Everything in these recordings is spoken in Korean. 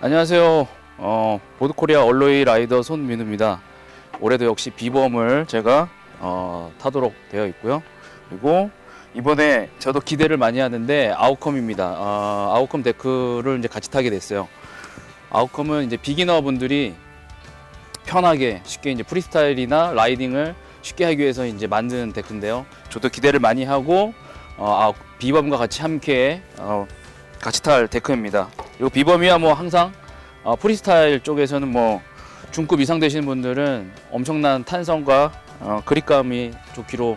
안녕하세요. 어, 보드코리아 얼로이 라이더 손민우입니다. 올해도 역시 비범을 제가 어, 타도록 되어 있고요. 그리고 이번에 저도 기대를 많이 하는데 아웃컴입니다. 어, 아웃컴 데크를 이제 같이 타게 됐어요. 아웃컴은 이제 비기너 분들이 편하게 쉽게 이제 프리스타일이나 라이딩을 쉽게 하기 위해서 이제 만든 데크인데요. 저도 기대를 많이 하고 어, 아웃- 비범과 같이 함께 어, 같이 탈 데크입니다. 그리고 비범이야 뭐 항상 어, 프리스타일 쪽에서는 뭐 중급 이상 되시는 분들은 엄청난 탄성과 어, 그립감이 좋기로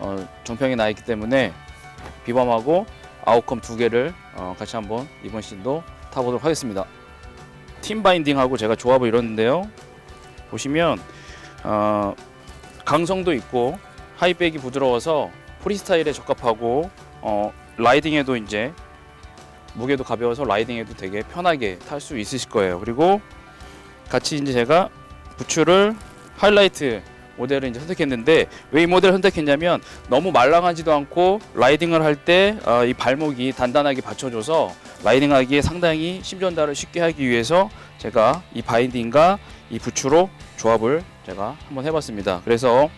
어, 정평이 나 있기 때문에 비범하고 아웃컴 두 개를 어, 같이 한번 이번 시즌도 타보도록 하겠습니다. 팀 바인딩하고 제가 조합을 이뤘는데요. 보시면 어, 강성도 있고 하이백이 부드러워서 프리스타일에 적합하고 어, 라이딩에도 이제 무게도 가벼워서 라이딩에도 되게 편하게 탈 수 있으실 거예요. 그리고 같이 이제 제가 부츠를 하이라이트 모델을 이제 선택했는데 왜 이 모델을 선택했냐면 너무 말랑하지도 않고 라이딩을 할 때 이 발목이 단단하게 받쳐줘서 라이딩하기에 상당히 심전달을 쉽게 하기 위해서 제가 이 바인딩과 이 부츠로 조합을 제가 한번 해봤습니다. 그래서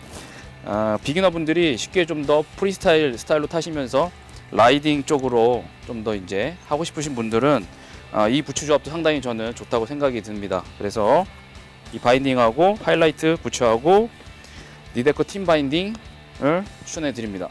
어, 비기너 분들이 쉽게 좀 더 프리스타일 스타일로 타시면서 라이딩 쪽으로 좀 더 이제 하고 싶으신 분들은 아, 이 부츠 조합도 상당히 저는 좋다고 생각이 듭니다. 그래서 이 바인딩하고 하이라이트 부츠하고 니데코 팀 바인딩을 추천해 드립니다.